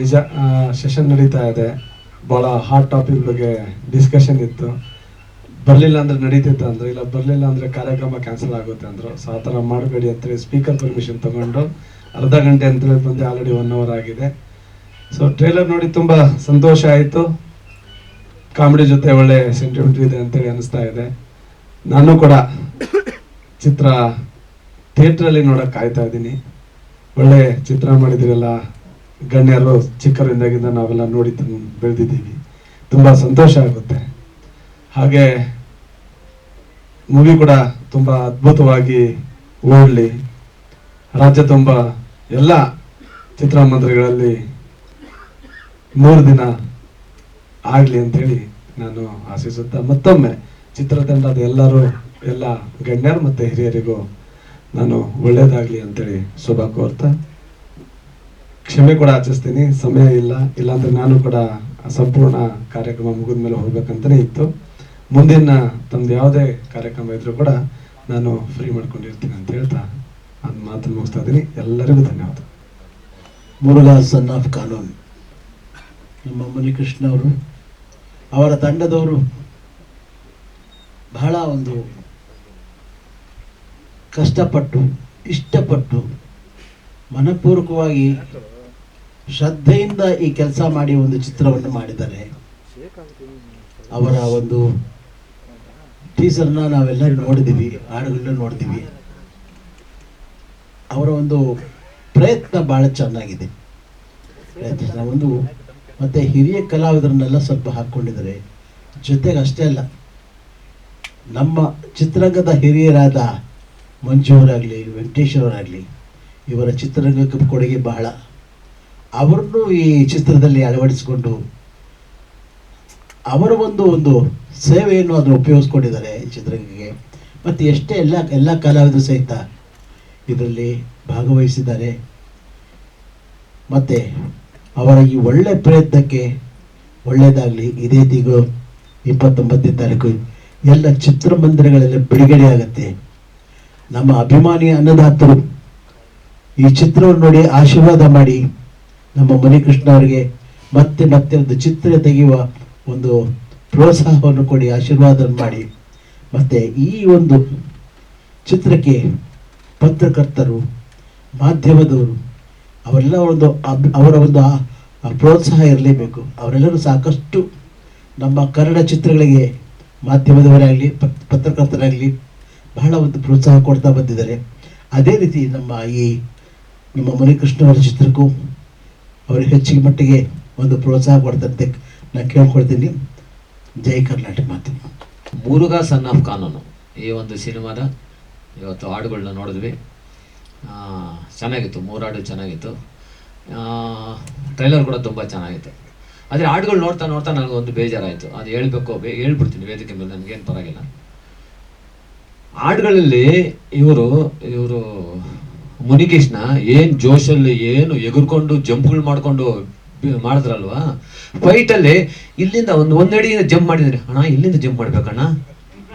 ನಿಜ ಸೆಷನ್ ನಡೀತಾ ಇದೆ. ಭಾಳ ಹಾಟ್ ಟಾಪಿಕ್ ಬಗ್ಗೆ ಡಿಸ್ಕಷನ್ ಇತ್ತು. ಬರಲಿಲ್ಲ ಅಂದರೆ ನಡೀತಿತ್ತು ಅಂದರು, ಇಲ್ಲ ಬರಲಿಲ್ಲ ಅಂದರೆ ಕಾರ್ಯಕ್ರಮ ಕ್ಯಾನ್ಸಲ್ ಆಗುತ್ತೆ ಅಂದರು. ಸೊ ಆ ಥರ ಮಾಡಬೇಡಿ ಅಂತೇಳಿ ಸ್ಪೀಕರ್ ಪರ್ಮಿಷನ್ ತೊಗೊಂಡು ಅರ್ಧ ಗಂಟೆ ಅಂತೇಳಿ ಬಂದು ಆಲ್ರೆಡಿ ಒನ್ ಅವರ್ ಆಗಿದೆ. ಸೊ ಟ್ರೇಲರ್ ನೋಡಿ ತುಂಬ ಸಂತೋಷ ಆಯಿತು. ಕಾಮಿಡಿ ಜೊತೆ ಒಳ್ಳೆ ಸೆಂಟಿಮೆಂಟ್ ಇದೆ ಅಂತೇಳಿ ಅನಿಸ್ತಾ ಇದೆ. ನಾನು ಕೂಡ ಚಿತ್ರ ಥಿಯೇಟ್ರಲ್ಲಿ ನೋಡೋಕೆ ಕಾಯ್ತಾ ಇದ್ದೀನಿ. ಒಳ್ಳೆ ಚಿತ್ರ ಮಾಡಿದಿರಲ್ಲ ಗಣ್ಯರು ಚಿಕ್ಕರಿಂದಾಗಿಂದ ನಾವೆಲ್ಲ ನೋಡಿ ಬೆಳೆದಿದ್ದೀವಿ. ತುಂಬ ಸಂತೋಷ ಆಗುತ್ತೆ. ಹಾಗೆ ಮೂವಿ ಕೂಡ ತುಂಬ ಅದ್ಭುತವಾಗಿ ಓಡಲಿ. ರಾಜ್ಯ ತುಂಬ ಎಲ್ಲ ಚಿತ್ರಮಂದಿರಗಳಲ್ಲಿ ಮೂರು ದಿನ ಆಗಲಿ ಅಂತೇಳಿ ನಾನು ಆಶಿಸುತ್ತಾ ಮತ್ತೊಮ್ಮೆ ಚಿತ್ರತಂಡದ ಎಲ್ಲರೂ, ಎಲ್ಲ ಗಣ್ಯರು ಮತ್ತು ಹಿರಿಯರಿಗೂ ನಾನು ಒಳ್ಳೆಯದಾಗಲಿ ಅಂತೇಳಿ ಶುಭ ಕೋರ್ತಾ. ಕ್ಷಮೆ ಕೂಡ ಆಚರಿಸ್ತೀನಿ, ಸಮಯ ಇಲ್ಲ, ಇಲ್ಲಾಂದ್ರೆ ನಾನು ಕೂಡ ಸಂಪೂರ್ಣ ಕಾರ್ಯಕ್ರಮ ಮುಗಿದ ಮೇಲೆ ಹೋಗ್ಬೇಕಂತಲೇ ಇತ್ತು. ಮುಂದಿನ ತಮ್ದು ಯಾವುದೇ ಕಾರ್ಯಕ್ರಮ ಇದ್ರೂ ಕೂಡ ನಾನು ಫ್ರೀ ಮಾಡ್ಕೊಂಡಿರ್ತೀನಿ ಅಂತ ಹೇಳ್ತಾ ಅದು ಮಾತನ್ನು ಮುಗಿಸ್ತಾ ಇದ್ದೀನಿ. ಎಲ್ಲರಿಗೂ ಧನ್ಯವಾದ. ಮುರುಘಾ ಸನ್ ಆಫ್ ಕಾನೂನು. ನಮ್ಮ ಮುನಿಕೃಷ್ಣ ಅವರು, ಅವರ ತಂಡದವರು ಬಹಳ ಒಂದು ಕಷ್ಟಪಟ್ಟು, ಇಷ್ಟಪಟ್ಟು, ಮನಪೂರ್ವಕವಾಗಿ ಶ್ರದ್ಧೆಯಿಂದ ಈ ಕೆಲಸ ಮಾಡಿ ಒಂದು ಚಿತ್ರವನ್ನು ಮಾಡಿದ್ದಾರೆ. ಅವರ ಒಂದು ಟೀಸರ್ನ ನಾವೆಲ್ಲರೂ ನೋಡಿದ್ದೀವಿ, ಹಾಡುಗಳನ್ನ ನೋಡಿದ್ದೀವಿ. ಅವರ ಒಂದು ಪ್ರಯತ್ನ ಬಹಳ ಚೆನ್ನಾಗಿದೆ. ಒಂದು ಮತ್ತೆ ಹಿರಿಯ ಕಲಾವಿದರನ್ನೆಲ್ಲ ಸ್ವಲ್ಪ ಹಾಕ್ಕೊಂಡಿದ್ದಾರೆ ಜೊತೆಗೆ ಅಷ್ಟೇ ಅಲ್ಲ, ನಮ್ಮ ಚಿತ್ರರಂಗದ ಹಿರಿಯರಾದ ಮಂಜು ಅವರಾಗಲಿ, ವೆಂಕಟೇಶ್ ಅವರಾಗಲಿ, ಇವರ ಚಿತ್ರರಂಗಕ್ಕೆ ಕೊಡುಗೆ ಬಹಳ. ಅವರನ್ನು ಈ ಚಿತ್ರದಲ್ಲಿ ಅಳವಡಿಸಿಕೊಂಡು ಅವರ ಒಂದು ಒಂದು ಸೇವೆಯನ್ನು ಅದನ್ನು ಉಪಯೋಗಿಸ್ಕೊಂಡಿದ್ದಾರೆ ಈ ಚಿತ್ರರಂಗಕ್ಕೆ. ಮತ್ತು ಎಷ್ಟೇ ಎಲ್ಲ ಎಲ್ಲ ಕಲಾವಿದರು ಸಹಿತ ಇದರಲ್ಲಿ ಭಾಗವಹಿಸಿದ್ದಾರೆ. ಮತ್ತು ಅವರ ಈ ಒಳ್ಳೆ ಪ್ರಯತ್ನಕ್ಕೆ ಒಳ್ಳೆಯದಾಗಲಿ. ಇದೇ ತಿಂಗಳು ಇಪ್ಪತ್ತೊಂಬತ್ತನೇ ತಾರೀಕು ಎಲ್ಲ ಚಿತ್ರಮಂದಿರಗಳಲ್ಲಿ ಬಿಡುಗಡೆ ಆಗುತ್ತೆ. ನಮ್ಮ ಅಭಿಮಾನಿ ಅನ್ನದಾತರು ಈ ಚಿತ್ರವನ್ನು ನೋಡಿ ಆಶೀರ್ವಾದ ಮಾಡಿ ನಮ್ಮ ಮಣಿಕೃಷ್ಣ ಅವರಿಗೆ ಮತ್ತೆ ಮತ್ತೆ ಒಂದು ಚಿತ್ರ ತೆಗೆಯುವ ಒಂದು ಪ್ರೋತ್ಸಾಹವನ್ನು ಕೊಡಿ ಆಶೀರ್ವಾದ ಮಾಡಿ. ಮತ್ತೆ ಈ ಒಂದು ಚಿತ್ರಕ್ಕೆ ಪತ್ರಕರ್ತರು, ಮಾಧ್ಯಮದವರು, ಅವರೆಲ್ಲ ಒಂದು ಅಬ್- ಅವರ ಒಂದು ಪ್ರೋತ್ಸಾಹ ಇರಲೇಬೇಕು. ಅವರೆಲ್ಲರೂ ಸಾಕಷ್ಟು ನಮ್ಮ ಕನ್ನಡ ಚಿತ್ರಗಳಿಗೆ ಮಾಧ್ಯಮದವರಾಗಲಿ, ಪತ್, ಪತ್ರಕರ್ತರಾಗಲಿ ಬಹಳ ಒಂದು ಪ್ರೋತ್ಸಾಹ ಕೊಡ್ತಾ ಬಂದಿದ್ದಾರೆ. ಅದೇ ರೀತಿ ನಮ್ಮ ಈ, ನಮ್ಮ ಮುನಿಕೃಷ್ಣವರ ಚಿತ್ರಕ್ಕೂ ಅವರಿಗೆ ಹೆಚ್ಚಿಗೆ ಮಟ್ಟಿಗೆ ಒಂದು ಪ್ರೋತ್ಸಾಹ ಕೊಡ್ತಂತೆ ನಾನು ಕೇಳ್ಕೊಳ್ತೀನಿ. ಜೈ ಕರ್ನಾಟಕ ಮಾಧ್ಯಮ ಮುರುಘಾ ಸನ್ ಆಫ್ ಕಾನೂನು. ಈ ಒಂದು ಸಿನಿಮಾದ ಇವತ್ತು ಹಾಡುಗಳನ್ನ ನೋಡಿದ್ವಿ. ಚೆನ್ನಾಗಿತ್ತು, ಮೂರು ಹಾಡು ಚೆನ್ನಾಗಿತ್ತು. ಟ್ರೈಲರ್ ಕೂಡ ತುಂಬ ಚೆನ್ನಾಗಿತ್ತು. ಆದರೆ ಹಾಡುಗಳು ನೋಡ್ತಾ ನೋಡ್ತಾ ನನಗೊಂದು ಬೇಜಾರಾಯಿತು. ಅದು ಹೇಳ್ಬೇಕು ಹೇಳ್ಬಿಡ್ತೀನಿ ವೇದಿಕೆ ಮೇಲೆ, ನನಗೇನು ಪರವಾಗಿಲ್ಲ. ಹಾಡುಗಳಲ್ಲಿ ಇವರು ಇವರು ಮುನಿಕೃಷ್ಣ ಏನ್ ಜೋಶಲ್ಲಿ ಏನು ಎಗುರ್ಕೊಂಡು ಜಂಪ್ಗಳು ಮಾಡ್ಕೊಂಡು ಮಾಡಿದ್ರಲ್ವಾ? ಫೈಟ್ ಅಲ್ಲಿ ಇಲ್ಲಿಂದ ಒಂದು ಒಂದಡಿ ಜಂಪ್ ಮಾಡಿದ್ರೆ, ಅಣ್ಣ, ಇಲ್ಲಿಂದ ಜಂಪ್ ಮಾಡ್ಬೇಕಣ್ಣ?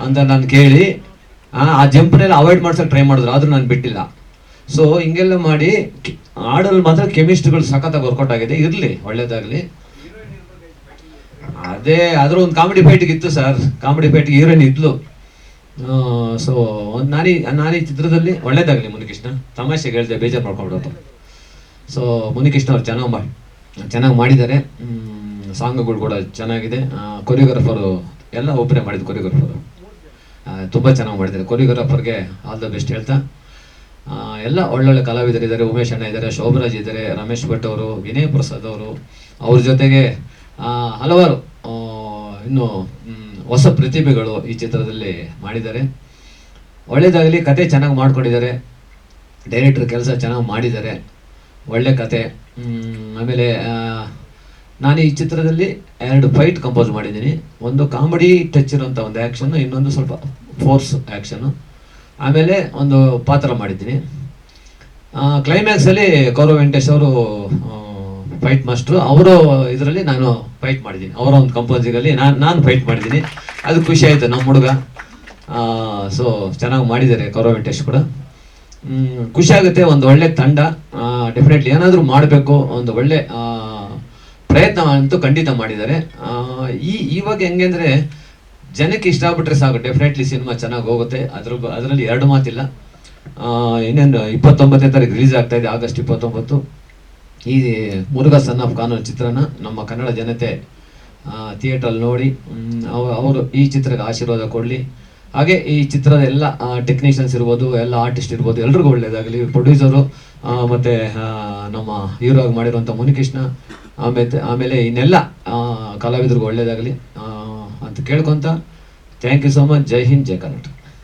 ಅಂತ ನಾನು ಕೇಳಿ, ಆ ಜಂಪ್ನೆಲ್ಲ ಅವಾಯ್ಡ್ ಮಾಡ್ಸಕ್ ಟ್ರೈ ಮಾಡಿದ್ರು, ಆದ್ರೂ ನಾನು ಬಿಟ್ಟಿಲ್ಲ. ಸೊ ಹಿಂಗೆಲ್ಲ ಮಾಡಿ ಹಾಡಲ್ಲಿ ಮಾತ್ರ ಕೆಮಿಸ್ಟ್ರಿಗಳು ಸಖತ್ತಾಗಿ ವರ್ಕೌಟ್ ಆಗಿದೆ. ಇರ್ಲಿ, ಒಳ್ಳೇದಾಗ್ಲಿ. ಅದೇ, ಆದ್ರೂ ಒಂದು ಕಾಮಿಡಿ ಫೈಟ್ಗೆ ಇತ್ತು ಸರ್ ಕಾಮಿಡಿ ಫೈಟ್ಗೆ ಹೀರೋಯಿನ್ ಇದ್ಲು. ಸೊ ಒಂದು ನಾರಿ ನಾರಿ ಚಿತ್ರದಲ್ಲಿ ಒಳ್ಳೇದಾಗಲಿ ಮುನಿಕೃಷ್ಣ. ತಮಾಷೆಗೆ ಹೇಳಿದೆ ಬೇಜಾರು ಮಾಡ್ಕೊಂಡ್ಬಿಡೋದು. ಸೊ ಮುನಿಕೃಷ್ಣ ಅವ್ರು ಚೆನ್ನಾಗಿ ಮಾಡಿ, ಚೆನ್ನಾಗಿ ಮಾಡಿದ್ದಾರೆ. ಸಾಂಗ್ಗಳು ಕೂಡ ಚೆನ್ನಾಗಿದೆ. ಕೊರಿಯೋಗ್ರಾಫರು ಎಲ್ಲ ಒಬ್ಬರೇ ಮಾಡಿದ್ದು ಕೊರಿಯೋಗ್ರಾಫರು ತುಂಬ ಚೆನ್ನಾಗಿ ಮಾಡಿದ್ದಾರೆ. ಕೊರಿಯೋಗ್ರಾಫರ್ಗೆ ಆಲ್ ದ ಬೆಸ್ಟ್ ಹೇಳ್ತಾ. ಎಲ್ಲ ಒಳ್ಳೊಳ್ಳೆ ಕಲಾವಿದರಿದ್ದಾರೆ ಉಮೇಶ್ ಅಣ್ಣ ಇದ್ದಾರೆ, ಶೋಭರಾಜ್ ಇದ್ದಾರೆ, ರಮೇಶ್ ಭಟ್ ಅವರು, ವಿನಯ್ ಪ್ರಸಾದ್ ಅವರು. ಅವ್ರ ಜೊತೆಗೆ ಹಲವಾರು ಇನ್ನು ಹೊಸ ಪ್ರತಿಭೆಗಳು ಈ ಚಿತ್ರದಲ್ಲಿ ಮಾಡಿದ್ದಾರೆ. ಒಳ್ಳೇದಾಗಲಿ ಕತೆ ಚೆನ್ನಾಗಿ ಮಾಡ್ಕೊಂಡಿದ್ದಾರೆ. ಡೈರೆಕ್ಟ್ರ್ ಕೆಲಸ ಚೆನ್ನಾಗಿ ಮಾಡಿದ್ದಾರೆ. ಒಳ್ಳೆ ಕತೆ. ಆಮೇಲೆ ನಾನು ಈ ಚಿತ್ರದಲ್ಲಿ ಎರಡು ಫೈಟ್ ಕಂಪೋಸ್ ಮಾಡಿದ್ದೀನಿ. ಒಂದು ಕಾಮಿಡಿ ಟಚ್ ಇರೋಂಥ ಒಂದು ಆ್ಯಕ್ಷನ್ನು ಇನ್ನೊಂದು ಸ್ವಲ್ಪ ಫೋರ್ಸ್ ಆ್ಯಕ್ಷನ್ನು ಆಮೇಲೆ ಒಂದು ಪಾತ್ರ ಮಾಡಿದ್ದೀನಿ. ಕ್ಲೈಮ್ಯಾಕ್ಸಲ್ಲಿ ಕೌರವ್ ವೆಂಕಟೇಶ್ ಅವರು ಫೈಟ್ ಮಾಸ್ಟ್ರು ಅವರ ಇದರಲ್ಲಿ ನಾನು ಫೈಟ್ ಮಾಡಿದ್ದೀನಿ. ಅವರ ಒಂದು ಕಂಪೋಸಿಂಗಲ್ಲಿ ನಾನು ನಾನು ಫೈಟ್ ಮಾಡಿದ್ದೀನಿ. ಅದು ಖುಷಿ ಆಯಿತು ನಮ್ಮ ಹುಡುಗ. ಸೊ ಚೆನ್ನಾಗಿ ಮಾಡಿದ್ದಾರೆ ಕೌರವ್ ವೆಂಕಟೇಶ್ ಕೂಡ. ಖುಷಿಯಾಗುತ್ತೆ ಒಂದು ಒಳ್ಳೆ ತಂಡ. ಡೆಫಿನೆಟ್ಲಿ ಏನಾದರೂ ಮಾಡಬೇಕು, ಒಂದು ಒಳ್ಳೆ ಪ್ರಯತ್ನ ಅಂತೂ ಖಂಡಿತ ಮಾಡಿದ್ದಾರೆ. ಈ ಇವಾಗ ಹೆಂಗೆ ಅಂದರೆ, ಜನಕ್ಕೆ ಇಷ್ಟಪಟ್ಟರೆ ಸಾಕು. ಡೆಫಿನೆಟ್ಲಿ ಸಿನಿಮಾ ಚೆನ್ನಾಗಿ ಹೋಗುತ್ತೆ. ಅದ್ರ ಅದರಲ್ಲಿ ಎರಡು ಮಾತಿಲ್ಲ. ಇನ್ನೇನು, ಇಪ್ಪತ್ತೊಂಬತ್ತನೇ ತಾರೀಕು ರಿಲೀಸ್ ಆಗ್ತಾ ಇದೆ, ಆಗಸ್ಟ್ ಇಪ್ಪತ್ತೊಂಬತ್ತು. ಈ ಮುರುಘಾ ಸನ್ ಆಫ್ ಕಾನೂನು ಚಿತ್ರನ ನಮ್ಮ ಕನ್ನಡ ಜನತೆ ಥಿಯೇಟ್ರಲ್ಲಿ ನೋಡಿ ಅವರು ಈ ಚಿತ್ರಕ್ಕೆ ಆಶೀರ್ವಾದ ಕೊಡಲಿ. ಹಾಗೆ ಈ ಚಿತ್ರದ ಎಲ್ಲ ಟೆಕ್ನಿಷಿಯನ್ಸ್ ಇರ್ಬೋದು, ಎಲ್ಲ ಆರ್ಟಿಸ್ಟ್ ಇರ್ಬೋದು, ಎಲ್ರಿಗೂ ಒಳ್ಳೇದಾಗಲಿ. ಪ್ರೊಡ್ಯೂಸರು ಮತ್ತು ನಮ್ಮ ಹೀರೋ ಆಗಿ ಮಾಡಿರುವಂಥ ಮುನಿಕೃಷ್ಣ ಆಮೇಲೆ ಆಮೇಲೆ ಇನ್ನೆಲ್ಲ ಕಲಾವಿದರಿಗೂ ಒಳ್ಳೇದಾಗಲಿ ಅಂತ ಕೇಳ್ಕೊತ thank you so much Jai Hind, Jai Karnataka.